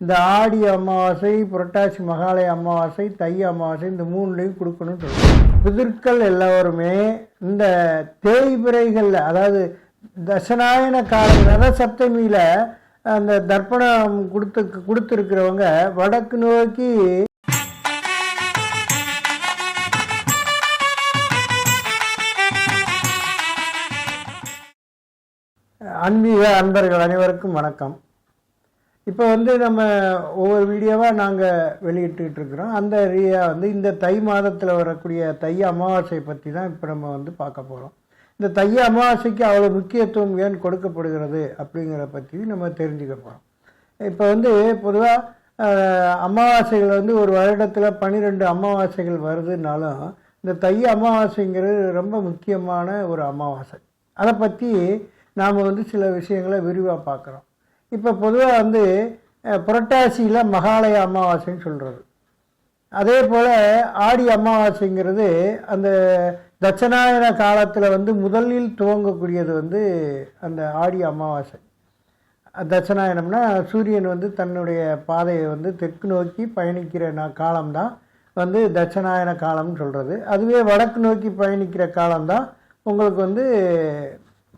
இந்த ஆடி அமாவாசை புரட்டாசி மகாலய அமாவாசை தை அமாவாசை இந்த மூணுலையும் கொடுக்கணும்னு சொல்லுவாங்க பிதற்கள் எல்லாருமே இந்த தேய்பிரைகளில் அதாவது தசநாயன கால ரத சப்தமியில் அந்த தர்ப்பணம் கொடுத்து கொடுத்துருக்கிறவங்க வடக்கு நோக்கி ஆன்மீக அன்பர்கள் அனைவருக்கும் வணக்கம். இப்போ வந்து நம்ம ஒவ்வொரு வீடியோவாக நாங்கள் வெளியிட்டுக்கிட்டு இருக்கிறோம் அந்த ரீதியாக வந்து இந்த தை மாதத்தில் வரக்கூடிய தை அமாவாசை பற்றி தான் இப்போ நம்ம வந்து பார்க்க போகிறோம் இந்த தை அமாவாசைக்கு அவ்வளோ முக்கியத்துவம் ஏன் கொடுக்கப்படுகிறது அப்படிங்கிறத பற்றி நம்ம தெரிஞ்சுக்க போகிறோம் இப்போ வந்து பொதுவாக அமாவாசைகள் வந்து ஒரு வருடத்தில் பன்னிரெண்டு அமாவாசைகள் வருதுனாலும் இந்த தை அமாவாசைங்கிறது ரொம்ப முக்கியமான ஒரு அமாவாசை. அதை பற்றி நாம் வந்து சில விஷயங்களை விரிவாக பார்க்குறோம். இப்போ பொதுவாக வந்து புரட்டாசியில் மகாலய அமாவாசைன்னு சொல்கிறது அதே போல் ஆடி அமாவாசைங்கிறது அந்த தட்சநாயன காலத்தில் வந்து முதலில் துவங்கக்கூடியது வந்து அந்த ஆடி அமாவாசை. தட்சநாயனம்னா சூரியன் வந்து தன்னுடைய பாதையை வந்து தெற்கு நோக்கி பயணிக்கிற நா காலம்தான். வந்து தட்சநாயன காலம்னு சொல்கிறது அதுவே வடக்கு நோக்கி பயணிக்கிற காலம்தான். உங்களுக்கு வந்து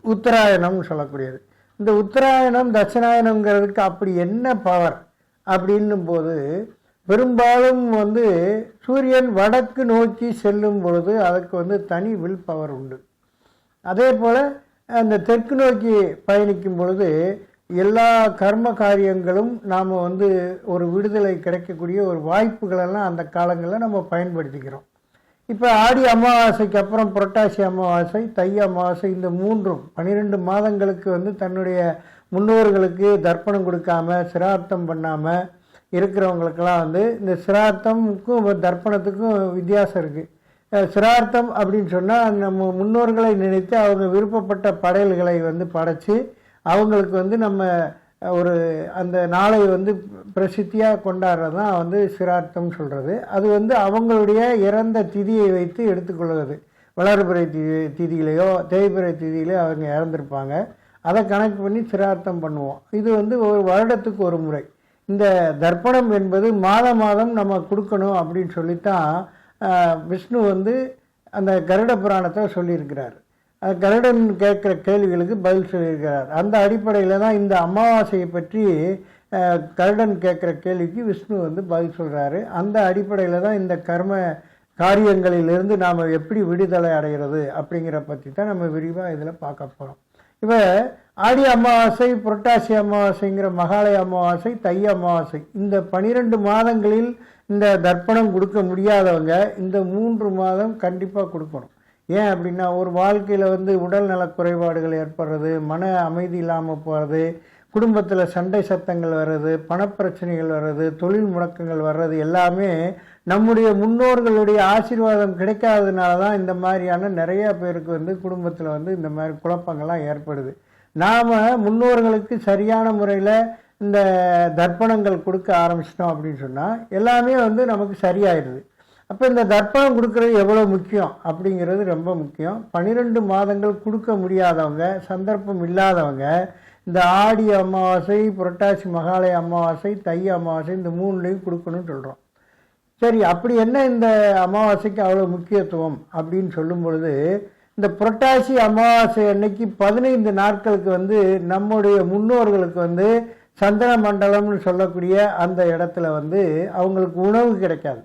உத்தராயணம்னு சொல்லக்கூடியது. இந்த உத்தராயணம் தட்சிணாயணங்கிறதுக்கு அப்படி என்ன பவர் அப்படின்னும் போது பெரும்பாலும் வந்து சூரியன் வடக்கு நோக்கி செல்லும் பொழுது அதுக்கு வந்து தனி வில் பவர் உண்டு. அதே போல் அந்த தெற்கு நோக்கி பயணிக்கும் பொழுது எல்லா கர்ம காரியங்களும் நாம் வந்து ஒரு விடுதலை கிடைக்கக்கூடிய ஒரு வாய்ப்புகளெல்லாம் அந்த காலங்களில் நம்ம பயன்படுத்திக்கிறோம். இப்போ ஆடி அமாவாசைக்கு அப்புறம் புரட்டாசி அமாவாசை தை அமாவாசை இந்த மூன்றும் பன்னிரெண்டு மாதங்களுக்கு வந்து தன்னுடைய முன்னோர்களுக்கு தர்ப்பணம் கொடுக்காம சிரார்த்தம் பண்ணாமல் இருக்கிறவங்களுக்கெல்லாம் வந்து இந்த சிரார்த்தமுக்கும் தர்ப்பணத்துக்கும் வித்தியாசம் இருக்குது சிரார்த்தம் அப்படின்னு சொன்னால் நம்ம முன்னோர்களை நினைத்து அவங்க விருப்பப்பட்ட படையல்களை வந்து படைச்சு அவங்களுக்கு வந்து நம்ம ஒரு அந்த நாளை வந்து பிரசித்தியாக கொண்டாடுறது தான் வந்து சிரார்த்தம் சொல்கிறது அது வந்து அவங்களுடைய இறந்த திதியை வைத்து எடுத்துக்கொள்வது. வளர்பிறை திதி திதியிலையோ தேய்பிறை திதியிலையோ அவங்க இறந்துருப்பாங்க. அதை கணக்கு பண்ணி சிரார்த்தம் பண்ணுவோம். இது வந்து ஒரு வருடத்துக்கு ஒரு முறை. இந்த தர்ப்பணம் என்பது மாத மாதம் நம்ம கொடுக்கணும் அப்படின்னு சொல்லித்தான் விஷ்ணு வந்து அந்த கருட புராணத்தை சொல்லியிருக்கிறார். கருடன் கேட்குற கேள்விகளுக்கு பதில் சொல்லியிருக்கிறார். அந்த அடிப்படையில் தான் இந்த அமாவாசையை பற்றி கருடன் கேட்குற கேள்விக்கு விஷ்ணு வந்து பதில் சொல்கிறாரு அந்த அடிப்படையில் தான் இந்த கர்ம காரியங்களிலிருந்து நாம் எப்படி விடுதலை அடைகிறது அப்படிங்கிற பற்றி தான் நம்ம விரிவாக இதில் பார்க்க போகிறோம் இப்போ ஆடி அமாவாசை புரட்டாசி அமாவாசைங்கிற மகாலய அமாவாசை தை அமாவாசை இந்த பனிரெண்டு மாதங்களில் இந்த தர்ப்பணம் கொடுக்க முடியாதவங்க இந்த மூன்று மாதம் கண்டிப்பாக கொடுக்கணும். ஏன் அப்படின்னா ஒரு வாழ்க்கையில் வந்து உடல் நலக் குறைபாடுகள் ஏற்படுறது மன அமைதி இல்லாமல் போகிறது குடும்பத்தில் சண்டை சத்தங்கள் வர்றது பணப்பிரச்சனைகள் வர்றது தொழில் முடக்கங்கள் வர்றது எல்லாமே நம்முடைய முன்னோர்களுடைய ஆசீர்வாதம் கிடைக்காததுனால தான் இந்த மாதிரியான நிறைய பேருக்கு வந்து குடும்பத்தில் வந்து இந்த மாதிரி குழப்பங்கள்லாம் ஏற்படுது. நாம் முன்னோர்களுக்கு சரியான முறையில் இந்த தர்ப்பணங்கள் கொடுக்க ஆரம்பிச்சிட்டோம் அப்படின்னு சொன்னால் எல்லாமே வந்து நமக்கு சரியாயிடுது. அப்போ இந்த தர்ப்பணம் கொடுக்கறது எவ்வளோ முக்கியம் அப்படிங்கிறது ரொம்ப முக்கியம். பன்னிரெண்டு மாதங்கள் கொடுக்க முடியாதவங்க சந்தர்ப்பம் இல்லாதவங்க இந்த ஆடி அமாவாசை புரட்டாசி மகாலய அமாவாசை தை அமாவாசை இந்த மூணுலையும் கொடுக்கணும்னு சொல்கிறோம் சரி அப்படி என்ன இந்த அமாவாசைக்கு அவ்வளோ முக்கியத்துவம் அப்படின்னு சொல்லும் பொழுது இந்த புரட்டாசி அமாவாசை அன்னைக்கு பதினைந்து நாட்களுக்கு வந்து நம்முடைய முன்னோர்களுக்கு வந்து சந்திர மண்டலம்னு சொல்லக்கூடிய அந்த இடத்துல வந்து அவங்களுக்கு உணவு கிடைக்காது.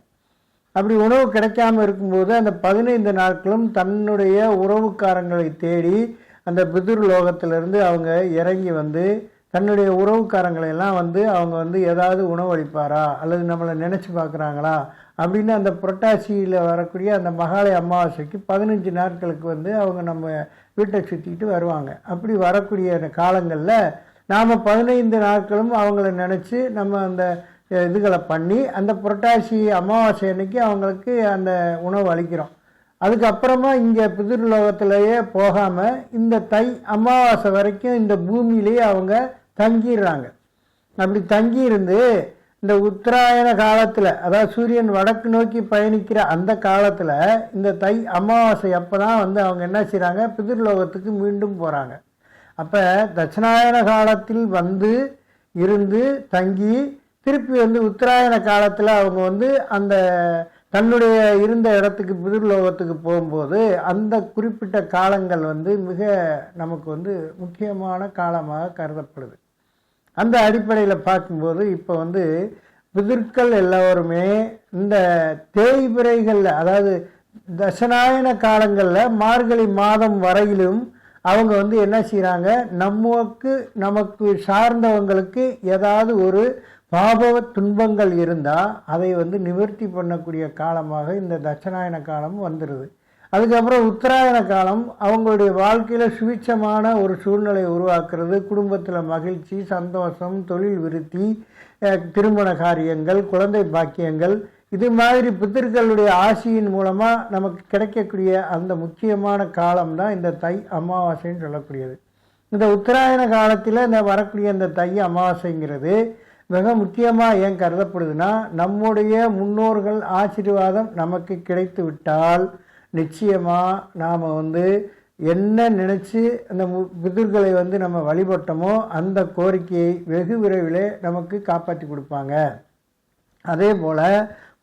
அப்படி உணவு கிடைக்காம இருக்கும்போது அந்த பதினைந்து நாட்களும் தன்னுடைய உறவுக்காரங்களை தேடி அந்த பிதுர் லோகத்திலிருந்து அவங்க இறங்கி வந்து தன்னுடைய உறவுக்காரங்களை எல்லாம் வந்து அவங்க வந்து ஏதாவது உணவளிப்பாரா? அல்லது நம்மளை நினச்சி பார்க்குறாங்களா? அப்படின்னு அந்த புரட்டாசியில் வரக்கூடிய அந்த மகாலய அமாவாசைக்கு பதினஞ்சு நாட்களுக்கு வந்து அவங்க நம்ம வீட்டை சுற்றிட்டு வருவாங்க. அப்படி வரக்கூடிய காலங்களில் நாம் பதினைந்து நாட்களும் அவங்கள நினச்சி நம்ம அந்த இதுகளை பண்ணி அந்த புரட்டாசி அமாவாசை அன்னைக்கு அவங்களுக்கு அந்த உணவு அளிக்கிறோம். அதுக்கப்புறமா இங்கே பிதிர்லோகத்திலேயே போகாமல் இந்த தை அமாவாசை வரைக்கும் இந்த பூமியிலேயே அவங்க தங்கிடுறாங்க. அப்படி தங்கியிருந்து இந்த உத்தராயண காலத்தில் அதாவது சூரியன் வடக்கு நோக்கி பயணிக்கிற அந்த காலத்தில் இந்த தை அமாவாசை அப்போ தான் வந்து அவங்க என்ன செய்கிறாங்க பிதிர்லோகத்துக்கு மீண்டும் போகிறாங்க அப்போ தட்சிணாயன காலத்தில் வந்து இருந்து தங்கி திருப்பி வந்து உத்தராயண காலத்தில் அவங்க வந்து அந்த தன்னுடைய இருந்த இடத்துக்கு பிதிர்லோகத்துக்கு போகும்போது அந்த குறிப்பிட்ட காலங்கள் வந்து மிக நமக்கு வந்து முக்கியமான காலமாக கருதப்படுது. அந்த அடிப்படையில் பார்க்கும்போது இப்போ வந்து பிதிர்கள் எல்லோருமே இந்த தேய்பிரைகளில் அதாவது தசநாயன காலங்களில் மார்கழி மாதம் வரையிலும் அவங்க வந்து என்ன செய்கிறாங்க நமக்கு நமக்கு சார்ந்தவங்களுக்கு ஏதாவது ஒரு பாப துன்பங்கள் இருந்தால் அதை வந்து நிவர்த்தி பண்ணக்கூடிய காலமாக இந்த தட்சநாயன காலம் வந்துடுது அதுக்கப்புறம் உத்தராயண காலம் அவங்களுடைய வாழ்க்கையில் சுவிட்சமான ஒரு சூழ்நிலை உருவாக்குறது குடும்பத்தில் மகிழ்ச்சி சந்தோஷம் தொழில் விருத்தி திருமண காரியங்கள் குழந்தை பாக்கியங்கள் இது மாதிரி பித்திருக்களுடைய ஆசியின் மூலமாக நமக்கு கிடைக்கக்கூடிய அந்த முக்கியமான காலம் தான் இந்த தை அமாவாசைன்னு சொல்லக்கூடியது. இந்த உத்தராயண காலத்தில் இந்த வரக்கூடிய இந்த தை அமாவாசைங்கிறது மிக முக்கியமாக ஏன் கருதப்படுதுன்னா நம்முடைய முன்னோர்கள் ஆசீர்வாதம் நமக்கு கிடைத்து விட்டால் நிச்சயமாக நாம் வந்து என்ன நினச்சி அந்த மு- வந்து நம்ம வழிபட்டோமோ அந்த கோரிக்கையை வெகு விரைவில் நமக்கு காப்பாற்றி கொடுப்பாங்க. அதே போல்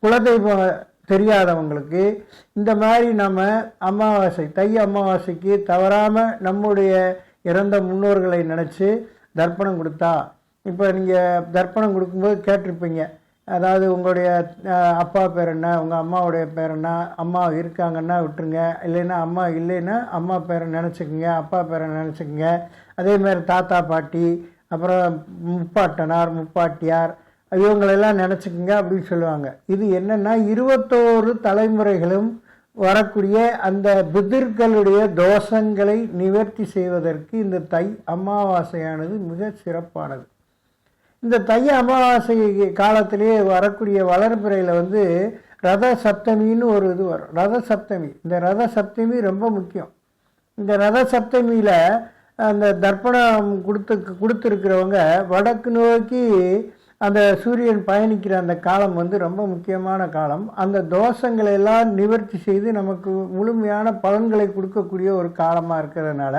குலதெய்வம் தெரியாதவங்களுக்கு இந்த மாதிரி நம்ம அமாவாசை தை அமாவாசைக்கு தவறாமல் நம்முடைய இறந்த முன்னோர்களை நினச்சி தர்ப்பணம் கொடுத்தா இப்போ நீங்கள் தர்ப்பணம் கொடுக்கும்போது கேட்டிருப்பீங்க. அதாவது உங்களுடைய அப்பா பேர் என்ன உங்கள் அம்மாவுடைய பேர் என்ன அம்மா இருக்காங்கன்னா விட்டுருங்க. இல்லைன்னா அம்மா இல்லைன்னா அம்மா பேரை நினச்சிக்கோங்க அப்பா பேரை நினச்சிக்கோங்க. அதேமாரி தாத்தா பாட்டி அப்புறம் முப்பாட்டனார் முப்பாட்டியார் இவங்களெல்லாம் நினச்சிக்கோங்க அப்படின்னு சொல்லுவாங்க. இது என்னென்னா இருபத்தோரு தலைமுறைகளும் வரக்கூடிய அந்த பிதிர்களுடைய தோஷங்களை நிவர்த்தி செய்வதற்கு இந்த தை அமாவாசையானது மிக சிறப்பானது. இந்த தைய அமாவாசை காலத்திலேயே வரக்கூடிய வளர்பிறையில் வந்து ரத சப்தமின்னு ஒரு இது வரும். ரத சப்தமி. இந்த ரத சப்தமி ரொம்ப முக்கியம். இந்த ரத சப்தமியில் அந்த தர்ப்பணம் கொடுத்து கொடுத்துருக்கிறவங்க வடக்கு நோக்கி அந்த சூரியன் பயணிக்கிற அந்த காலம் வந்து ரொம்ப முக்கியமான காலம். அந்த தோஷங்களை எல்லாம் நிவர்த்தி செய்து நமக்கு முழுமையான பலன்களை கொடுக்கக்கூடிய ஒரு காலமாக இருக்கிறதுனால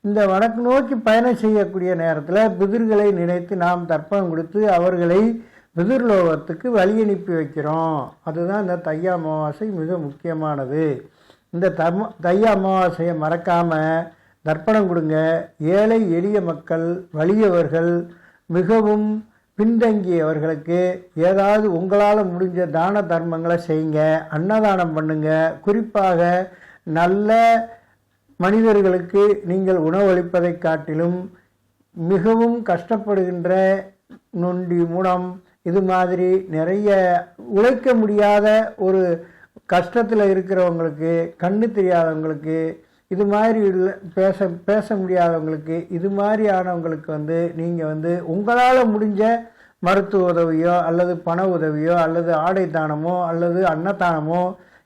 இந்த வடக்கு நோக்கி பயணம் செய்யக்கூடிய நேரத்தில் பிதிர்களை நினைத்து நாம் தர்ப்பணம் கொடுத்து அவர்களை பிதிர்லோகத்துக்கு வழி அனுப்பி வைக்கிறோம். அதுதான் இந்த தை அமாவாசை மிக முக்கியமானது. இந்த தம் தை அமாவாசையை மறக்காமல் தர்ப்பணம் கொடுங்க. ஏழை எளிய மக்கள் வலியவர்கள் மிகவும் பின்தங்கியவர்களுக்கு ஏதாவது உங்களால் முடிஞ்ச தான தர்மங்களை செய்யுங்க அன்னதானம் பண்ணுங்க. குறிப்பாக நல்ல மனிதர்களுக்கு நீங்கள் உணவளிப்பதை காட்டிலும் மிகவும் கஷ்டப்படுகின்ற நொண்டி முனம் இது மாதிரி நிறைய உழைக்க முடியாத ஒரு கஷ்டத்தில் இருக்கிறவங்களுக்கு கண்ணு தெரியாதவங்களுக்கு இது மாதிரி இல்லை பேச பேச முடியாதவங்களுக்கு இது மாதிரியானவங்களுக்கு வந்து நீங்கள் வந்து உங்களால் முடிஞ்ச மருத்துவ உதவியோ அல்லது பண உதவியோ அல்லது ஆடை தானமோ அல்லது அன்னதானமோ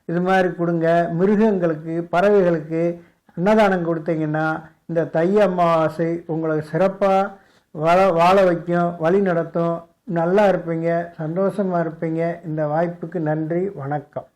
இது மாதிரி கொடுங்க. மிருகங்களுக்கு பறவைகளுக்கு அன்னதானம் கொடுத்தீங்கன்னா இந்த தை அமாவாசை உங்களை சிறப்பாக வாழ வாழ வைக்கும் வழி நடத்தும். நல்லா இருப்பீங்க சந்தோஷமாக இருப்பீங்க. இந்த வாய்ப்புக்கு நன்றி வணக்கம்.